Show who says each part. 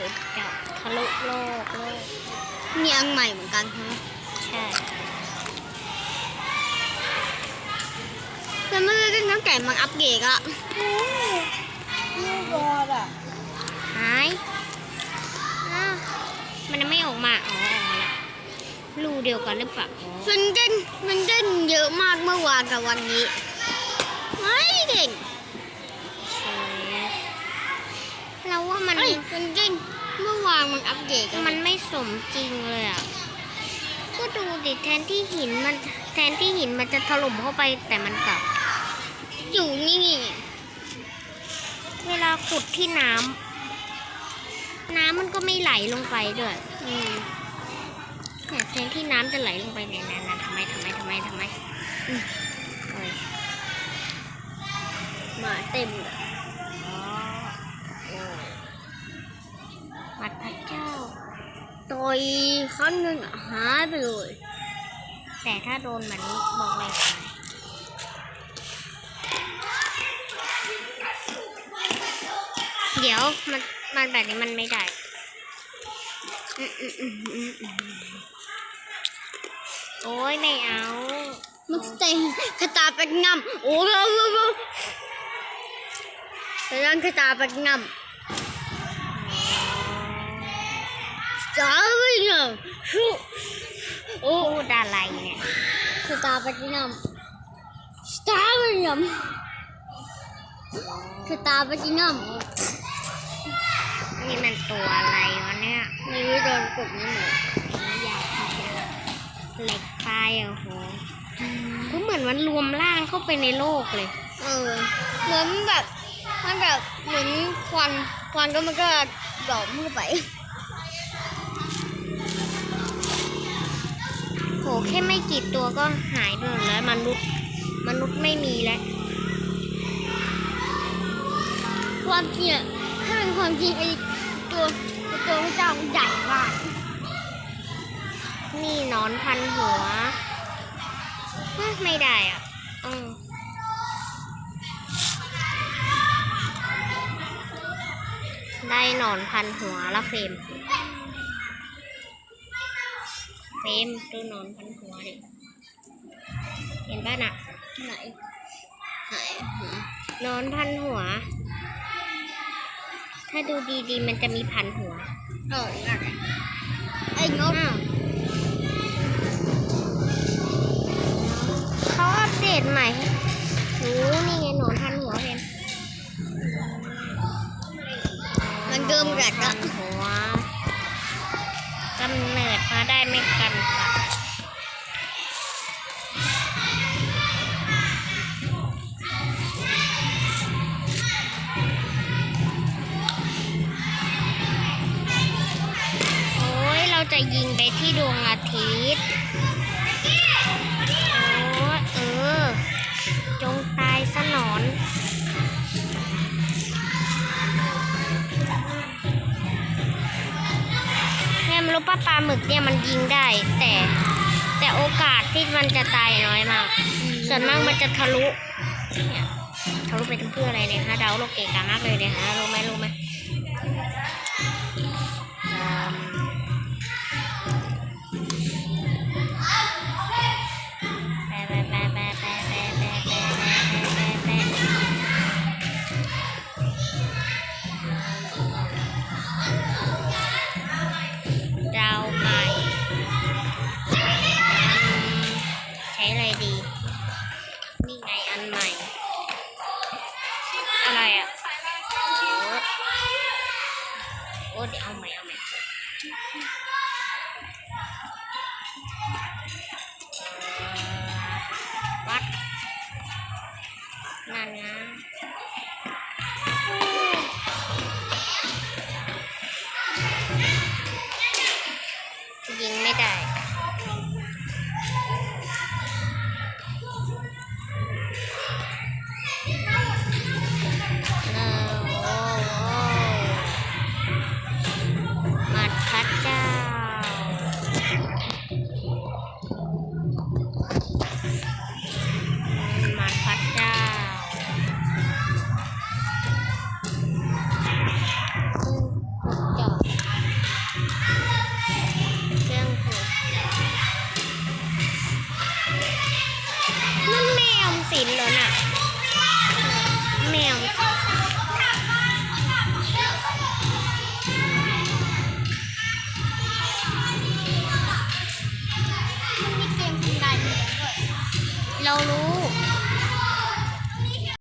Speaker 1: คือเจาะทะลุโลกโลก
Speaker 2: มีอันใหม่เหมือนกันใช่ไหม
Speaker 1: ใช่
Speaker 2: แต่เมื่อเล่นน้ำแก่มันอัปเกรดอะ
Speaker 3: ลูกบอลอะ
Speaker 1: หายอ้าวมันยังไม่ออกมาอ๋อออกมาแล้วรูเดียวกันหรือเปล่าอ๋อ
Speaker 2: ฉันเล่นมันเล่นเยอะมากเมื่อวานกับวันนี้ไม่เก่ง
Speaker 1: เราว่ามัน
Speaker 2: เอ้ยมัน เล่นเมื่อวานมันอัปเดกั
Speaker 1: มันไม่สมจริงเลยอะก็ดูดิแทนที่หินมันแทนที่หินมันจะถล่มเข้าไปแต่มันกลับ
Speaker 2: อยู่นี่
Speaker 1: เวลาขุดที่น้ำน้ำมันก็ไม่ไหลลงไปด้วย
Speaker 2: อืม
Speaker 1: เนี่ยแทนที่น้ำจะไหลลงไปเนี่ยนั่นๆทำไมทำไมทำไมทำไมอืม
Speaker 2: มาเต็มเลย ยครั้งหนึ่งอะหายไปเลย
Speaker 1: แต่ถ้าโดนแบบนี้บอกเลยค่ะเดี๋ยวมันมันแบบนี้มันไม่ได้อืมอืมอืมอืมอืมโอ้ยไม่เอา
Speaker 2: มันเต็มกระตาเป็นงำโอ้โหแต่ยังกระตาเป็นงำ จ้าไปงำชูโอ้
Speaker 1: พูดอะไรเนี่ย
Speaker 2: กระตาเป็นงำสตาร์เป็นงำกระตาเป็นงำ
Speaker 1: นี่มันตัวอะไรวะเนี่ย
Speaker 2: ไม่รู้โดนกดนี่หมด
Speaker 1: อยากเหล็กไฟอะโหก็เหมือนมันรวมร่างเข้าไปในโลกเลย
Speaker 2: เออ เหมือนแบบมันแบบเหมือนควันควันก็มันก็ดอกเข้าไป
Speaker 1: โห แค่ไม่กี่ตัวก็หายไปหมดแล้วมนุษย์มนุษย์ไม่มีแล้ว
Speaker 2: ความจริงถ้าเป็นความจริงไอ้ตัวตัวพระเจ้าใหญ่มาก
Speaker 1: นี่หนอนพันหัวไม่ได้อะอืมได้หนอนพันหัวละเฟรม เฟรมดูหนอนพันหัวดิ เห็นป่ะน่ะ
Speaker 2: ไหน ไหน
Speaker 1: หนอนพันหัว ถ้าดูดีๆ มันจะมีพันหัว
Speaker 2: เออนั่นไงไอ้นก
Speaker 1: อ้าวเขาอัปเดตใหม่โอ้นี่ไงหนอนพันหัวเพน
Speaker 2: มันเดิมแหลก
Speaker 1: พั
Speaker 2: อะะ
Speaker 1: ยิงไปที่ดวงอาทิตย์โอ้เออ จงตายสนอนเนี่ยมรู้ป่ะปลาหมึกเนี่ยมันยิงได้ แต่แต่โอกาสที่มันจะตายน้อยมาก ส่วนมากมันจะทะลุเนี่ยทะลุไปทั้งเพื่ออะไรเนี่ยฮะดาวโลกเกะกามากเลยเนี่ยฮะรู้ไหมรู้ไหม อ้เดี๋ยวเอาใหม่เอาใหม่วัดนั่นนะยิงไม่ได้